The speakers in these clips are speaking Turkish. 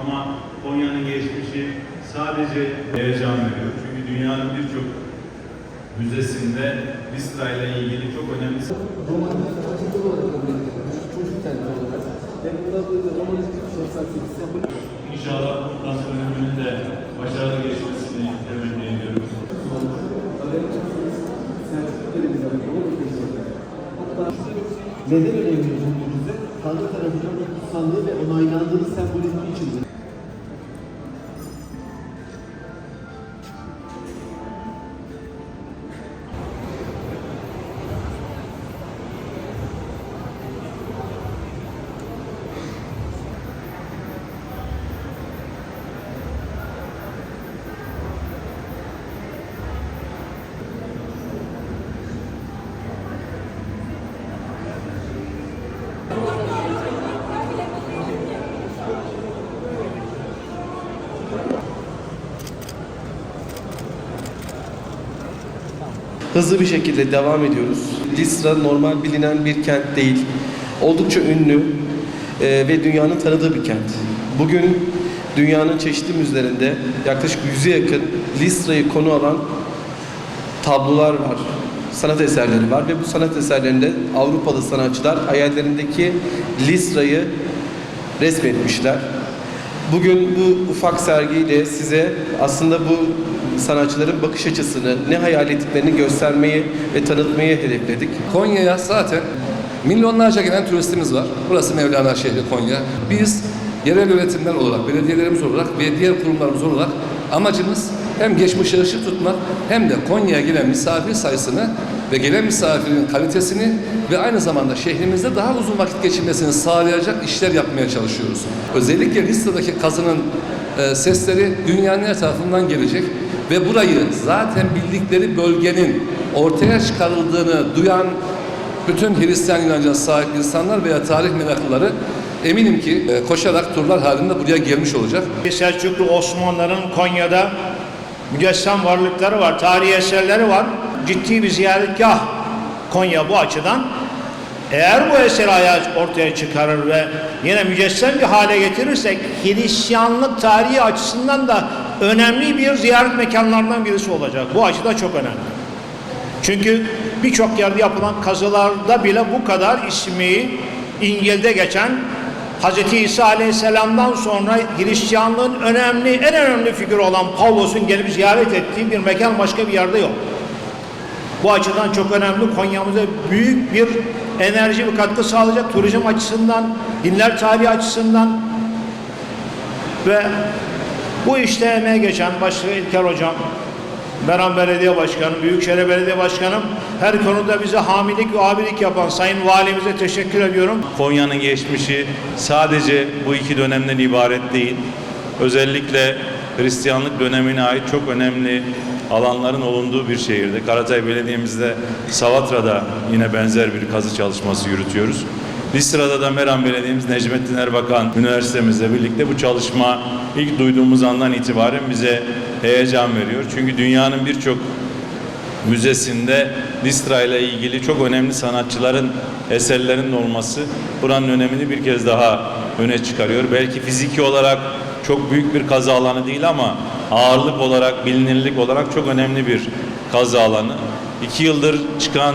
Ama Konya'nın geçmişi sadece heyecan veriyor. Çünkü dünyanın birçok müzesinde Listra ile ilgili çok önemli romanizm açıklığı olarak. Çocuk kenti olarak. Ve burada sembol İnşallah Kur'an döneminin de başarılı geçmesini temenni ediyoruz. Hatta neden önemli bulduğunuzda Tanrı tarafından da kutsallığı ve onaylandığını sembol ettiği Hızlı bir şekilde devam ediyoruz. Listra normal bilinen bir kent değil. Oldukça ünlü e, ve dünyanın tanıdığı bir kent. Bugün dünyanın çeşitli müzelerinde yaklaşık yüze yakın Listra'yı konu alan tablolar var, sanat eserleri var ve bu sanat eserlerinde Avrupalı sanatçılar hayallerindeki Listra'yı resmetmişler. Bugün bu ufak sergiyle size aslında bu sanatçıların bakış açısını, ne hayal ettiklerini göstermeyi ve tanıtmayı hedefledik. Konya'ya zaten milyonlarca gelen turistimiz var. Burası Mevlana şehri Konya. Biz yerel yönetimler olarak, belediyelerimiz olarak ve diğer kurumlarımız olarak amacımız hem geçmişe ışık tutmak hem de Konya'ya gelen misafir sayısını ve gelen misafirin kalitesini ve aynı zamanda şehrimizde daha uzun vakit geçirmesini sağlayacak işler yapmaya çalışıyoruz. Özellikle listedeki kazının e, sesleri dünyanın her tarafından gelecek ve burayı zaten bildikleri bölgenin ortaya çıkarıldığını duyan bütün Hristiyan inancına sahip insanlar veya tarih meraklıları eminim ki e, koşarak turlar halinde buraya gelmiş olacak. Selçuklu Osmanlıların Konya'da mücessem varlıkları var, tarihi eserleri var. Ciddi bir ziyaretgah Konya bu açıdan. Eğer bu eseri ayağı ortaya çıkarır ve yine mücessem bir hale getirirsek Hristiyanlık tarihi açısından da önemli bir ziyaret mekanlarından birisi olacak. Bu açıda çok önemli. Çünkü birçok yerde yapılan kazılarda bile bu kadar ismi İngil'de geçen Hz. İsa Aleyhisselam'dan sonra Hristiyanlığın önemli, en önemli figürü olan Pavlos'un gelip ziyaret ettiği bir mekan başka bir yerde yok. Bu açıdan çok önemli. Konya'mıza büyük bir enerji ve katkı sağlayacak turizm açısından, dinler tarihi açısından ve bu işte emeğe geçen başta İlker Hocam, Meram Belediye Başkanı, Büyükşehir Belediye Başkanım, her konuda bize hamilik ve abilik yapan Sayın Valimize teşekkür ediyorum. Konya'nın geçmişi sadece bu iki dönemden ibaret değil. Özellikle Hristiyanlık dönemine ait çok önemli alanların olunduğu bir şehirde. Karatay Belediye'mizde Savatra'da yine benzer bir kazı çalışması yürütüyoruz. Listra'da da Meram Belediye'miz Necmettin Erbakan Üniversitemizle birlikte bu çalışma ilk duyduğumuz andan itibaren bize heyecan veriyor. Çünkü dünyanın birçok müzesinde Listra ile ilgili çok önemli sanatçıların eserlerinin olması buranın önemini bir kez daha öne çıkarıyor. Belki fiziki olarak çok büyük bir kazı alanı değil ama ağırlık olarak, bilinirlik olarak çok önemli bir kazı alanı. İki yıldır çıkan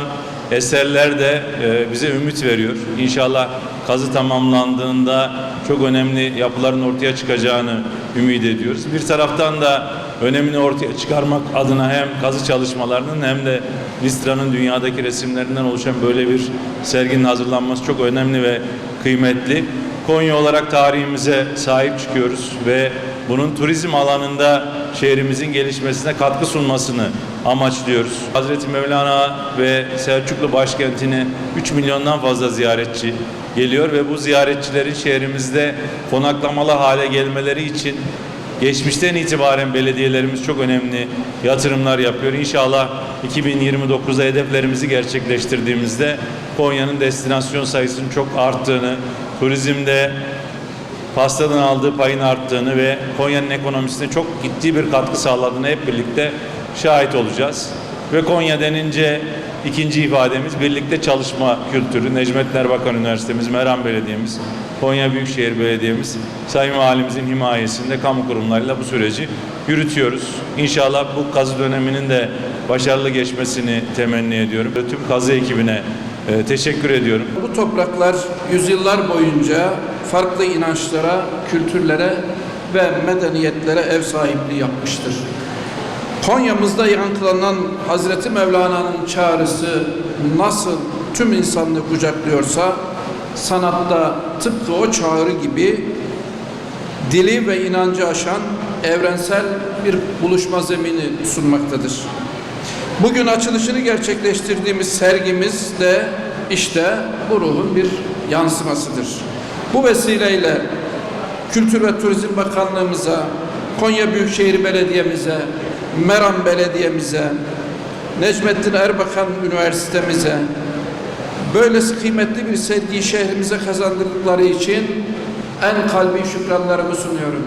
eserler de e, bize ümit veriyor. İnşallah kazı tamamlandığında çok önemli yapıların ortaya çıkacağını ümit ediyoruz. Bir taraftan da önemini ortaya çıkarmak adına hem kazı çalışmalarının hem de Listra'nın dünyadaki resimlerinden oluşan böyle bir serginin hazırlanması çok önemli ve kıymetli. Konya olarak tarihimize sahip çıkıyoruz ve bunun turizm alanında şehrimizin gelişmesine katkı sunmasını amaçlıyoruz. Hazreti Mevlana ve Selçuklu başkentine 3 milyondan fazla ziyaretçi geliyor ve bu ziyaretçilerin şehrimizde konaklamalı hale gelmeleri için geçmişten itibaren belediyelerimiz çok önemli yatırımlar yapıyor. İnşallah 2029'da hedeflerimizi gerçekleştirdiğimizde Konya'nın destinasyon sayısının çok arttığını, turizmde pastadan aldığı payın arttığını ve Konya'nın ekonomisine çok ciddi bir katkı sağladığını hep birlikte şahit olacağız. Ve Konya denince ikinci ifademiz birlikte çalışma kültürü. Necmettin Erbakan Üniversitemiz, Meram Belediye'miz, Konya Büyükşehir Belediye'miz, Sayın Valimizin himayesinde kamu kurumlarıyla bu süreci yürütüyoruz. İnşallah bu kazı döneminin de başarılı geçmesini temenni ediyorum. Tüm kazı ekibine e, teşekkür ediyorum. Bu topraklar yüzyıllar boyunca farklı inançlara, kültürlere ve medeniyetlere ev sahipliği yapmıştır. Konya'mızda yankılanan Hazreti Mevlana'nın çağrısı nasıl tüm insanlığı kucaklıyorsa sanatta tıpkı o çağrı gibi dili ve inancı aşan evrensel bir buluşma zemini sunmaktadır. Bugün açılışını gerçekleştirdiğimiz sergimiz de işte bu ruhun bir yansımasıdır. Bu vesileyle Kültür ve Turizm Bakanlığımıza, Konya Büyükşehir Belediye'mize, Meram Belediye'mize, Necmettin Erbakan Üniversitemize, böylesi kıymetli bir sergiyi şehrimize kazandırdıkları için en kalbi şükranlarımı sunuyorum.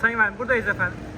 Sayın Valim buradayız efendim.